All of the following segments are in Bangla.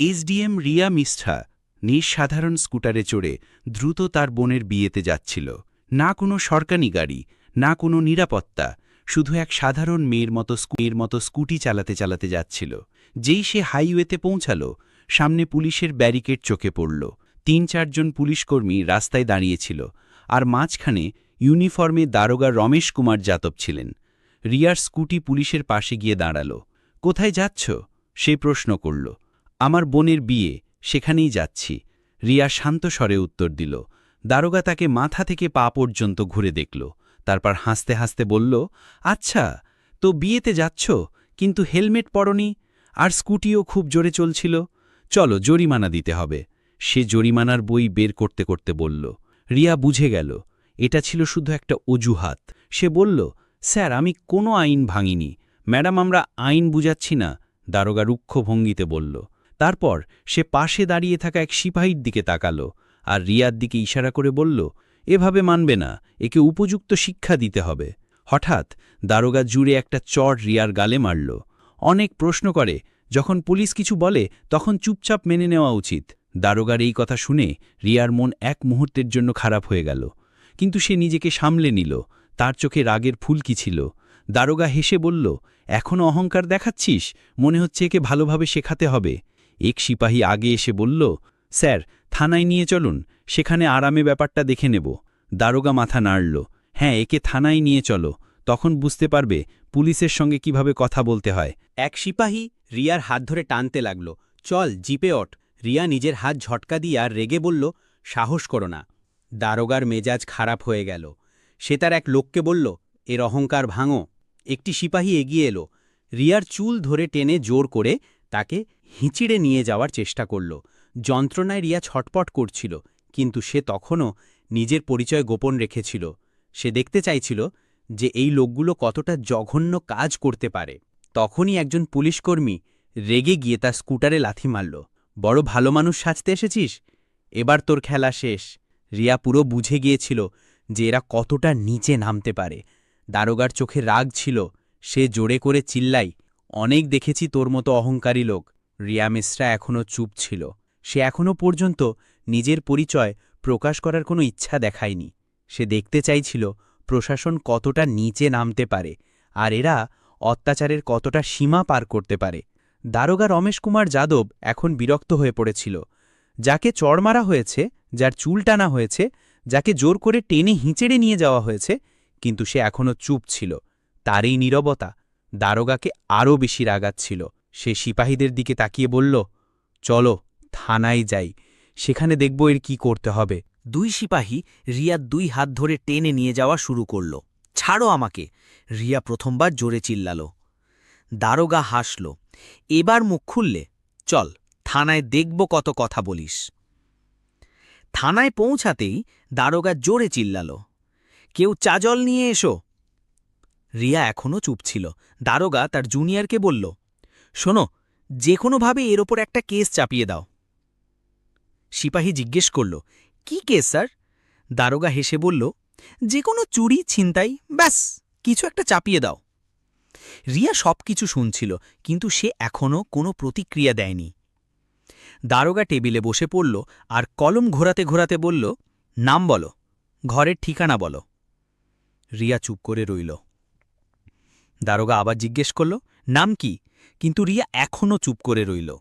এসডিএম রিয়া মিষ্ঠা নিঃসাধারণ স্কুটারে চড়ে দ্রুত তার বোনের বিয়েতে যাচ্ছিল। না কোনো সরকারি গাড়ি, না কোনো নিরাপত্তা, শুধু এক সাধারণ মেয়ের মতো মেয়ের মতো স্কুটি চালাতে চালাতে যাচ্ছিল। যেই সে হাইওয়েতে পৌঁছাল, সামনে পুলিশের ব্যারিকেড চোখে পড়ল। তিন চারজন পুলিশকর্মী রাস্তায় দাঁড়িয়েছিল আর মাঝখানে ইউনিফর্মে দারোগা রমেশ কুমার যাদব ছিলেন। রিয়ার স্কুটি পুলিশের পাশে গিয়ে দাঁড়াল। কোথায় যাচ্ছ? সে প্রশ্ন করল। আমার বোনের বিয়ে, সেখানেই যাচ্ছি। রিয়া শান্ত স্বরে উত্তর দিল। দারোগা তাকে মাথা থেকে পা পর্যন্ত ঘুরে দেখল। তারপর হাসতে হাসতে বলল আচ্ছা তো বিয়েতে যাচ্ছ, কিন্তু হেলমেট পরনি? আর স্কুটিও খুব জোরে চলছিল। চলো, জরিমানা দিতে হবে। সে জরিমানার বই বের করতে করতে বলল। রিয়া বুঝে গেল, এটা ছিল শুধু একটা অজুহাত। সে বলল, স্যার, আমি কোনো আইন ভাঙিনি। ম্যাডাম, আমরা আইন বুঝাচ্ছি না। দারোগা রুক্ষ ভঙ্গিতে বলল তারপর সে পাশে দাঁড়িয়ে থাকা এক সিপাহীর দিকে তাকালো আর রিয়ার দিকে ইশারা করে বলল, এভাবে মানবে না, একে উপযুক্ত শিক্ষা দিতে হবে। হঠাৎ দারোগা জুড়ে একটা চড় রিয়ার গালে মারল। অনেক প্রশ্ন করে, যখন পুলিশ কিছু বলে, তখন চুপচাপ মেনে নেওয়া উচিত। দারোগার এই কথা শুনে রিয়ার মন এক মুহূর্তের জন্য খারাপ হয়ে গেল। কিন্তু সে নিজেকে সামলে নিল। তার চোখে রাগের ফুলকি ছিল? দারোগা হেসে বলল এখনও অহংকার দেখাচ্ছিস? মনে হচ্ছে একে ভালোভাবে শেখাতে হবে। এক সিপাহী আগে এসে বলল, স্যার, থানায় নিয়ে চলুন, সেখানে আরামে ব্যাপারটা দেখে নেব। দারোগা মাথা নাড়ল হ্যাঁ একে থানায় নিয়ে চলো, তখন বুঝতে পারবে পুলিশের সঙ্গে কীভাবে কথা বলতে হয়। এক সিপাহী রিয়ার হাত ধরে টানতে লাগল, চল, জিপে অট রিয়া নিজের হাত ঝটকা দিয়ে আর রেগে বলল, সাহস করো না। দারোগার মেজাজ খারাপ হয়ে গেল। সে তার এক লোককে বলল, এর অহংকার ভাঙো। একটি সিপাহী এগিয়ে এলো। রিয়ার চুল ধরে টেনে জোর করে তাকে হিঁচিড়ে নিয়ে যাওয়ার চেষ্টা করল। যন্ত্রণায় রিয়া ছটপট করছিল, কিন্তু সে তখনও নিজের পরিচয় গোপন রেখেছিল। সে দেখতে চাইছিল যে এই লোকগুলো কতটা জঘন্য কাজ করতে পারে। তখনই একজন পুলিশকর্মী রেগে গিয়ে তার স্কুটারে লাথি মারল। বড় ভালো মানুষ সাজতে এসেছিস? এবার তোর খেলা শেষ। রিয়া পুরো বুঝে গিয়েছিল যে এরা কতটা নিচে নামতে পারে। দারোগার চোখে রাগ ছিল। সে জোরে করে চিল্লাই, অনেক দেখেছি তোর মতো অহংকারী লোক। রিয়া মিশ্রা এখনও চুপ ছিল। সে এখনও পর্যন্ত নিজের পরিচয় প্রকাশ করার কোনো ইচ্ছা দেখায়নি। সে দেখতে চাইছিল প্রশাসন কতটা নিচে নামতে পারে, আর এরা অত্যাচারের কতটা সীমা পার করতে পারে। দারোগা রমেশ কুমার যাদব এখন বিরক্ত হয়ে পড়েছিল। যাকে চড় মারা হয়েছে, যার চুল টানা হয়েছে, যাকে জোর করে টেনে হিঁচেড়ে নিয়ে যাওয়া হয়েছে, কিন্তু সে এখনও চুপ ছিল। তারই নীরবতা দারোগাকে আরও বেশি রাগাচ্ছিল। সে সিপাহীদের দিকে তাকিয়ে বলল, চলো, থানায় যাই। সেখানে দেখব এর কি করতে হবে। দুই সিপাহী রিয়ার দুই হাত ধরে টেনে নিয়ে যাওয়া শুরু করল। ছাড়ো আমাকে। রিয়া প্রথমবার জোরে চিল্লাল। দারোগা হাসল। এবার মুখ খুললে? চল, থানায় দেখব কত কথা বলিস। থানায় পৌঁছাতেই দারোগা জোরে চিল্লাল। কেউ চাজল নিয়ে এসো? রিয়া এখনও চুপ ছিল। দারোগা তার জুনিয়রকে বলল শোনো যে কোনোভাবে এর ওপর একটা কেস চাপিয়ে দাও। সিপাহী জিজ্ঞেস করল, কি কেস, স্যার? দারোগা হেসে বলল যে কোনো চুরি, ছিনতাই, ব্যাস, কিছু একটা চাপিয়ে দাও। রিয়া সব কিছু শুনছিল, কিন্তু সে এখনও কোনো প্রতিক্রিয়া দেয়নি। দারোগা টেবিলে বসে পড়ল আর কলম ঘোরাতে ঘোরাতে বলল, নাম বলো, ঘরের ঠিকানা বলো। রিয়া চুপ করে রইল। দারোগা আবার জিজ্ঞেস করল, নাম কি? কিন্তু রিয়া এখনও চুপ করে রইল।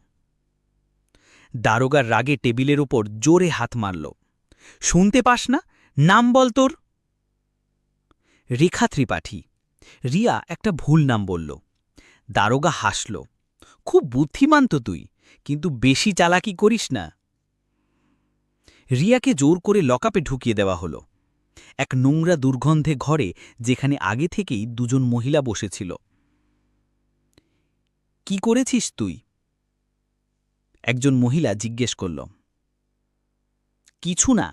দারোগার রাগে টেবিলের ওপর জোরে হাত মারল। শুনতে পাস না? নাম বল তোর? রেখা ত্রিপাঠী। রিয়া একটা ভুল নাম বলল। দারোগা হাসল। খুব বুদ্ধিমান তো তুই, কিন্তু বেশি চালাকি করিস না। রিয়াকে জোর করে লকাপে ঢুকিয়ে দেওয়া হলো। এক নোংরা দুর্গন্ধে ঘরে, যেখানে আগে থেকেই দুজন মহিলা বসেছিল কি করেছিস তুই? একজন মহিলা জিজ্ঞেস করল, কিছু না।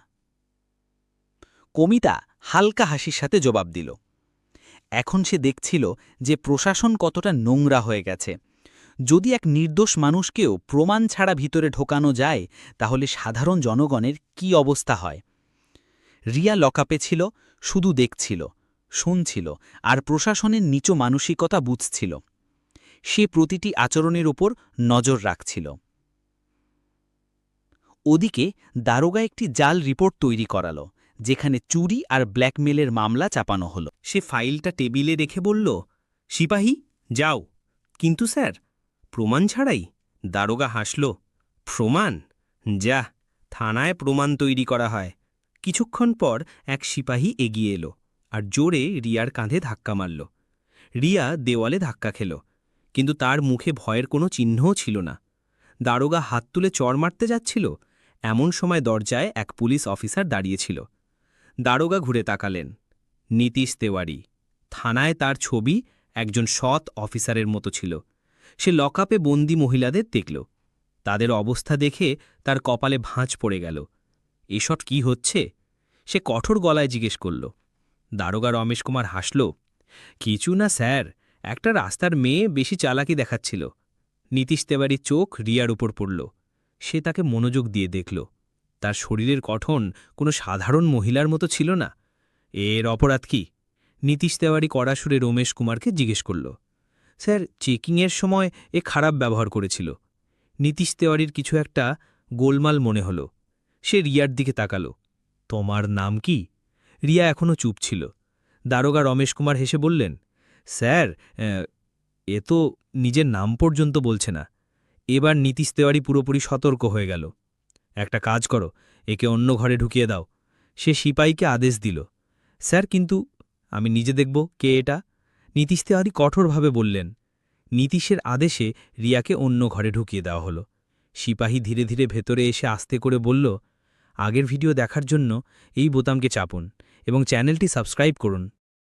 কমিতা হালকা হাসির সাথে জবাব দিল, এখন সে দেখছিল যে প্রশাসন কতটা নোংরা হয়ে গেছে। যদি এক নির্দোষ মানুষকেও প্রমাণ ছাড়া ভিতরে ঢোকানো যায়, তাহলে সাধারণ জনগণের কি অবস্থা হয়? রিয়া লকাপে ছিল, শুধু দেখছিল, শুনছিল, আর প্রশাসনের নিচ মানসিকতা বুঝছিল। সে প্রতিটি আচরণের উপর নজর রাখছিল। ওদিকে দারোগা একটি জাল রিপোর্ট তৈরি করাল, যেখানে চুরি আর ব্ল্যাকমেলের মামলা চাপানো হলো। সে ফাইলটা টেবিলে রেখে বলল, সিপাহী, যাও। কিন্তু স্যার, প্রমাণ ছাড়াই? দারোগা হাসল, প্রমাণ? যা থানায় প্রমাণ তৈরি করা হয়। কিছুক্ষণ পর এক সিপাহী এগিয়ে এলো আর জোরে রিয়ার কাঁধে ধাক্কা মারল। রিয়া দেওয়ালে ধাক্কা খেল কিন্তু তার মুখে ভয়ের কোনো চিহ্নও ছিল না। দারোগা হাত তুলে চড় মারতে যাচ্ছিল, এমন সময় দরজায় এক পুলিশ অফিসার দাঁড়িয়েছিল। দারোগা ঘুরে তাকালেন, নীতিশ তেওয়ারি। থানায় তার ছবি একজন সৎ অফিসারের মতো ছিল। সে লকআপে বন্দি মহিলাদের দেখল। তাদের অবস্থা দেখে তার কপালে ভাঁজ পড়ে গেল। এসব কি হচ্ছে? সে কঠোর গলায় জিজ্ঞেস করল। দারোগা রমেশ কুমার হাসল, কিছু না স্যার একটা রাস্তার মেয়ে বেশি চালাকি দেখাচ্ছিল। নীতিশ তেওয়ারির চোখ রিয়ার উপর পড়ল। সে তাকে মনোযোগ দিয়ে দেখল। তার শরীরের গঠন কোনো সাধারণ মহিলার মতো ছিল না। এর অপরাধ কি? নীতিশ তেওয়ারি কড়াসুরে রমেশ কুমারকে জিজ্ঞেস করল। স্যার, চেকিংয়ের সময় এ খারাপ ব্যবহার করেছিল। নীতিশ তেওয়ারির কিছু একটা গোলমাল মনে হল। সে রিয়ার দিকে তাকালো। তোমার নাম কি? রিয়া এখনও চুপ ছিল। দারোগা রমেশ কুমার হেসে বললেন স্যার, এ তো নিজের নাম পর্যন্ত বলছে না। এবার নীতিশ তেওয়ারি পুরোপুরি সতর্ক হয়ে গেল। একটা কাজ করো, একে অন্য ঘরে ঢুকিয়ে দাও। সে সিপাইকে আদেশ দিল। স্যার, কিন্তু আমি নিজে দেখব কে এটা। নীতিশ তেওয়ারি কঠোরভাবে বললেন, নীতিশের আদেশে রিয়াকে অন্য ঘরে ঢুকিয়ে দেওয়া হলো। সিপাহী ধীরে ধীরে ভেতরে এসে আস্তে করে বলল, আগের ভিডিও দেখার জন্য এই বোতামকে চাপুন এবং চ্যানেলটি সাবস্ক্রাইব করুন।